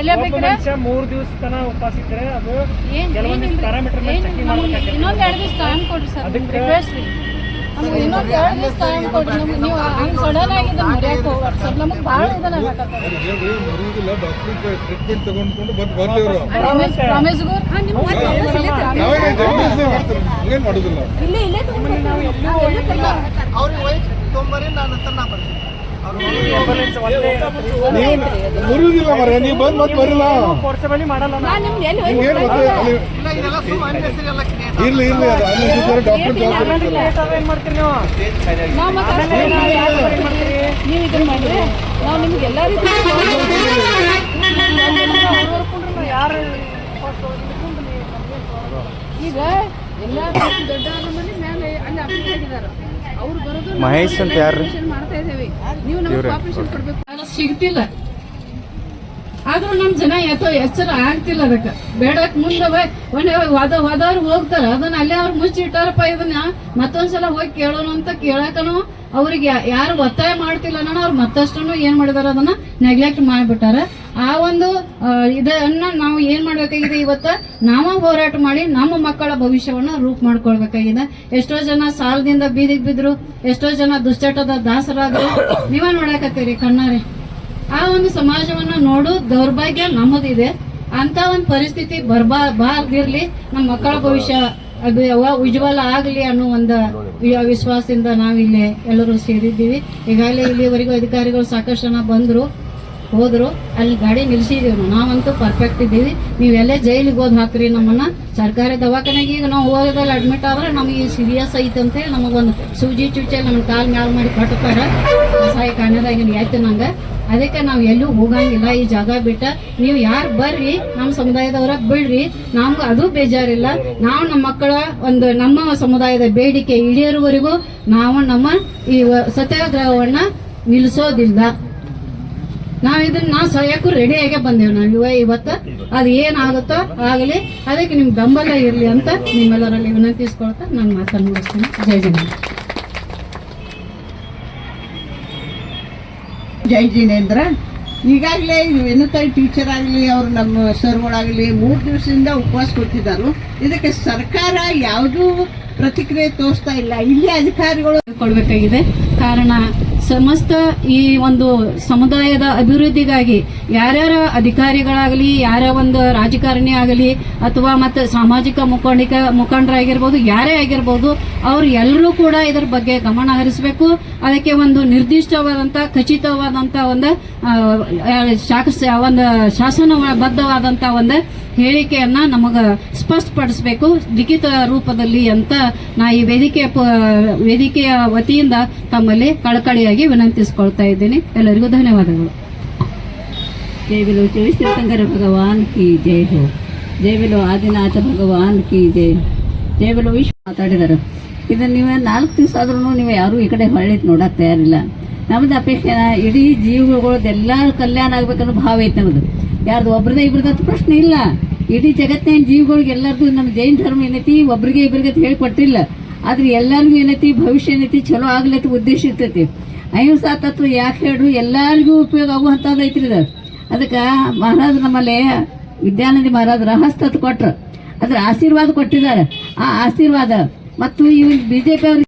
ಮನುಷ್ಯ ಮೂರ್ ದಿವಸ ತನ ಉಪವಾಸ ಇದ್ರೆ ಅದು ಏನ್ ಕೆಲವೊಂದಿಷ್ಟು ಪ್ಯಾರಾಮೀಟರ್ ಮೇಲೆ ಚೆಕಿಂಗ್ ಮಾಡ್ಬೇಕಾಗ್ತದೆ ಇನ್ನೊಂದು ಎರಡು ದಿವಸ ಟೈಮ್ ಕೊಡ್ರಿ ಸರ್ ಅದಕ್ಕೆ- ರಿಕ್ವೆಸ್ಟ್ ರೀ. ನಮ್ಗೆ ಇನ್ನೊಂದು ಎರಡು ದಿವಸ ಟೈಮ್ ಕೊಡ್ರಿ. ನಮ್ಗೆ ನೀವು ಹಂಗೆ ಸಡನ್ ಆಗಿ ಇದನ್ನ ಮರ್ಯಾಕೆ ಹೋಗ್ಬಾರ್ದು ಸರ್. ನಮಗೆ ಭಾಳ ಇದನ್ನ ಬೇಕಾಗ್ತದೆ. ಹೇಳ್ರಿ ಡಾಕ್ಟರ್ ಟ್ರೀಟ್ಮೆಂಟ್ ತಗೊಂಡ್ಕೊಂಡು ಬಂದು ಬರ್ಲಿ ಅವರು ರಮೇಶ್ ರಮೇಶ್ ಗುರ್. ನಾವೇನು ಜರ್ನಲಿಸ್ಟ್ ಮಾಡ್ತಾರೆ ಹಂಗೇನು ಮಾಡೋದಿಲ್ಲ. ಇಲ್ಲೇ ಇಲ್ಲೇ ಅವ್ರಿಗೆ ನಾನು ನಂತರ ನಾ ಬರ್ತೀನಿ ಮುರಿಯುದಿಲ್ಲ ಮರ ನೀವು ಬಂದು ಮತ್ತೆ ಬರಲ್ಲ. ನಿಮ್ಗೆ ಏನು ಗೊತ್ತು ಅಲ್ಲಿ ಇಲ್ಲ ಅದು ಅಲ್ಲಿ ಡಾಕ್ಟರ್ ನೀವು? ಇದನ್ನ ಮಾಡ್ರಿ. ನಾವು ನಿಮ್ಗೆ ಎಲ್ಲ ರೀತಿ ಯಾರು ಈಗ ಎಲ್ಲ ದೊಡ್ಡ ಮನೆ ಮೇಲೆ ಅಲ್ಲಿ ಅಪ್ಡೇಟ್ ಆಗಿದ್ದಾರೆ ಮಹೇಶ್ ಅಂತ ಯಾರು? ಸಿಗ್ತಿಲ್ಲ. ಆದ್ರೂ ನಮ್ ಜನ ಯಾತೋ ಎಚ್ಚರ ಆಗ್ತಿಲ್ಲ ಅದಕ್ಕ. ಬೇಡಕ್ ಮುಂದೆ ಒಂದೇ ವದ ಹೋದವ್ರು ಹೋಗ್ತಾರ. ಅದನ್ನ ಅಲ್ಲೇ ಅವ್ರು ಮುಚ್ಚಿಟ್ಟಾರಪ್ಪ ಇದನ್ನ. ಮತ್ತೊಂದ್ಸಲ ಹೋಗಿ ಕೇಳೋಣ ಅಂತ ಕೇಳಕನು ಅವ್ರಿಗೆ ಯಾರು ಒತ್ತಾಯ ಮಾಡ್ತಿಲ್ಲ ಅನ್ನೋ ಅವ್ರು ಮತ್ತಷ್ಟು ಏನ್ ಮಾಡಿದಾರ ಅದನ್ನ ನೆಗ್ಲೆಕ್ಟ್ ಮಾಡ್ಬಿಟ್ಟಾರ. ಆ ಒಂದು ಇದನ್ನ ನಾವು ಏನ್ ಮಾಡ್ಬೇಕಾಗಿದೆ ಇವತ್ತ? ನಾವ ಹೋರಾಟ ಮಾಡಿ ನಮ್ಮ ಮಕ್ಕಳ ಭವಿಷ್ಯವನ್ನ ರೂಪ್ ಮಾಡ್ಕೊಳ್ಬೇಕಾಗಿದೆ. ಎಷ್ಟೋ ಜನ ಸಾಲದಿಂದ ಬೀದಿಗೆ ಬಿದ್ರು, ಎಷ್ಟೋ ಜನ ದುಶ್ಚಟದ ದಾಸರಾದ್ರು. ನೀವ ನೋಡಕತ್ತೀರಿ ಕಣ್ಣಾರೆ. ಆ ಒಂದು ಸಮಾಜವನ್ನ ನೋಡು, ದೌರ್ಭಾಗ್ಯ ನಮ್ಮದಿದೆ. ಅಂತ ಒಂದು ಪರಿಸ್ಥಿತಿ ಬರ್ಬಾ, ಬಾರ್ದಿರ್ಲಿ, ನಮ್ಮ ಮಕ್ಕಳ ಭವಿಷ್ಯ ಅದು ಉಜ್ವಲ ಆಗಲಿ ಅನ್ನೋ ಒಂದು ವಿಶ್ವಾಸದಿಂದ ನಾವಿಲ್ಲಿ ಎಲ್ಲರೂ ಸೇರಿದ್ದೀವಿ. ಈಗಾಗಲೇ ಇಲ್ಲಿವರೆಗೂ ಅಧಿಕಾರಿಗಳು ಸಾಕಷ್ಟು ಜನ ಬಂದ್ರು. ಹೋದ್ರು, ಅಲ್ಲಿ ಗಾಡಿ ನಿಲ್ಸಿದೀವಿ ನಾವು ನಾವಂತೂ ಪರ್ಫೆಕ್ಟ್ ಇದ್ದೀವಿ. ನೀವೆಲ್ಲೇ ಜೈಲಿಗೆ ಹೋದ್ ಹಾಕ್ರಿ ನಮ್ಮನ್ನ. ಸರ್ಕಾರಿ ದವಾಖಾನೆಗೆ ಈಗ ನಾವು ಹೋಗೋದಲ್ಲಿ ಅಡ್ಮಿಟ್ ಆದ್ರೆ ನಮಗೆ ಸೀರಿಯಸ್ ಐತೆ ಅಂತೇಳಿ ನಮಗೊಂದು ಸೂಜಿ ಚುಚ್ಚೆ ನಮ್ಮ ಕಾಲ್ ಮ್ಯಾಲ ಮಾಡಿ ಕಟ್ತಾರ ಸಹಾಯ ಕಾಣದಾಗಿನ ಆಯ್ತು ನಂಗೆ. ಅದಕ್ಕೆ ನಾವು ಎಲ್ಲೂ ಹೋಗಂಗಿಲ್ಲ ಈ ಜಾಗ ಬಿಟ್ಟ. ನೀವು ಯಾರು ಬರ್ರಿ ನಮ್ಮ ಸಮುದಾಯದವರ ಬಿಡ್ರಿ. ನಮ್ಗೆ ಅದು ಬೇಜಾರಿಲ್ಲ. ನಾವು ನಮ್ಮ ಮಕ್ಕಳ ಒಂದು ನಮ್ಮ ಸಮುದಾಯದ ಬೇಡಿಕೆ ಈಡೇರುವವರೆಗೂ ನಾವು ನಮ್ಮ ಈ ಸತ್ಯಾಗ್ರಹವನ್ನ ನಿಲ್ಲಿಸೋದಿಲ್ಲ ನಾವ್ ಇದನ್ನ ನಾವು ಸಹಾಯಕ್ಕೂ ರೆಡಿ ಆಗೇ ಬಂದೇವ್ ನಾವು ಇವ ಇವತ್ತ. ಅದು ಏನಾಗುತ್ತೋ ಆಗಲಿ ಅದಕ್ಕೆ ನಿಮ್ ಬೆಂಬಲ ಇರಲಿ ಅಂತ ನಿಮ್ಮೆಲ್ಲರಲ್ಲಿ ವಿನಂತಿಸ್ಕೊಳ್ತಾ ನಾನು ಮಾತನ್ನು ಮುಗಿಸ್ತೀನಿ. ಜೈ ಜಿನೇಂದ್ರ ಜೈ ಜಿನೇಂದ್ರ. ಈಗಾಗಲೇ ವಿನತಾಯಿ ಟೀಚರ್ ಆಗಲಿ ಅವರು ನಮ್ಮ ಸರ್ಗಳಾಗಲಿ ಮೂರು ದಿವಸದಿಂದ ಉಪವಾಸ ಕೊಟ್ಟಿದ್ದಾರೆ ಇದಕ್ಕೆ ಸರ್ಕಾರ ಯಾವುದೂ ಪ್ರತಿಕ್ರಿಯೆ ತೋರಿಸ್ತಾ ಇಲ್ಲ. ಇಲ್ಲಿ ಅಧಿಕಾರಿಗಳು ಕೊಡಬೇಕಾಗಿದೆ. ಕಾರಣ ಸಮಸ್ತ ಈ ಒಂದು ಸಮುದಾಯದ ಅಭಿವೃದ್ಧಿಗಾಗಿ ಯಾರ್ಯಾರ ಅಧಿಕಾರಿಗಳಾಗಲಿ, ಯಾರ ಒಂದು ರಾಜಕಾರಣಿ ಆಗಲಿ ಅಥವಾ ಮತ್ತೆ ಸಾಮಾಜಿಕ ಮುಖಂಡಿಕ ಮುಖಂಡರಾಗಿರ್ಬೋದು, ಯಾರೇ ಆಗಿರ್ಬೋದು, ಅವ್ರು ಎಲ್ಲರೂ ಕೂಡ ಇದರ ಬಗ್ಗೆ ಗಮನ ಹರಿಸಬೇಕು. ಅದಕ್ಕೆ ಒಂದು ನಿರ್ದಿಷ್ಟವಾದಂಥ ಖಚಿತವಾದಂಥ ಒಂದು ಶಾಖ, ಒಂದು ಶಾಸನ ಬದ್ಧವಾದಂಥ ಒಂದು ಹೇಳಿಕೆಯನ್ನು ನಮಗ ಸ್ಪಷ್ಟಪಡಿಸಬೇಕು. ಲಿಖಿತ ರೂಪದಲ್ಲಿ ಅಂತ ನಾ ಈ ವೇದಿಕೆಯ ವೇದಿಕೆಯ ವತಿಯಿಂದ ತಮ್ಮಲ್ಲಿ ಕಳಕಳಿಯಾಗಿ ವಿನಂತಿಸಿಕೊಳ್ತಾ ಇದ್ದೀನಿ. ಎಲ್ಲರಿಗೂ ಧನ್ಯವಾದಗಳು. ಜೈ ವಿಲು ಭಗವಾನ್ ಕಿ ಜೈ ಹೋ. ಜಯ ಬಿಲು ಆದಿನಾಥ ಭಗವಾನ್ ಕಿ ಜೈ ಜಯ ಬಿಲು ವಿಶ್ವ ಮಾತಾಡಿದರು. ಇದನ್ನು ನೀವು ನಾಲ್ಕು ದಿವಸ ಆದ್ರೂ ನೀವು ಯಾರೂ ಈ ಕಡೆ ಹೊಳ್ಳಿ ನೋಡಕ್ಕೆ ತಯಾರಿಲ್ಲ. ನಮ್ದು ಅಪೇಕ್ಷೆ ಇಡೀ ಜೀವಗಳದ್ದು ಎಲ್ಲ ಕಲ್ಯಾಣ ಆಗ್ಬೇಕನ್ನೋ ಭಾವ ಐತೆ ನಮ್ಮದು ಯಾರ್ದು ಒಬ್ರದ ಇಬ್ರದ್ದು ಪ್ರಶ್ನೆ ಇಲ್ಲ. ಇಡೀ ಜಗತ್ತಿನ ಜೀವಗಳಿಗೆ ಎಲ್ಲರದು ನಮ್ಮ ಜೈನ ಧರ್ಮ ಏನೈತಿ, ಒಬ್ರಿಗೆ ಇಬ್ರಿಗೆ ಹೇಳಿಕೊಟ್ಟಿಲ್ಲ. ಆದ್ರೆ ಎಲ್ಲರಿಗೂ ಏನೈತಿ, ಭವಿಷ್ಯ ಏನೈತಿ, ಚಲೋ ಆಗ್ಲತ್ತ ಉದ್ದೇಶ ಇರ್ತೈತಿ. ಅಹಿಂಸಾ ತತ್ವ ಯಾಕೆ ಹೇಳು ಎಲ್ಲರಿಗೂ ಉಪಯೋಗ ಆಗುವಂಥದ್ದು ಐತ್ರಿ ಇದು. ಅದಕ್ಕೆ ಮಹಾರಾಜ ನಮ್ಮಲ್ಲಿ ವಿದ್ಯಾನಂದಿ ಮಹಾರಾಜ ಹಸ್ತತ್ ಕೊಟ್ರು. ಅದ್ರ ಆಶೀರ್ವಾದ ಕೊಟ್ಟಿದ್ದಾರೆ. ಆ ಆಶೀರ್ವಾದ ಮತ್ತು ಇವ್ ಬಿಜೆಪಿ ಅವ್ರಿಗೆ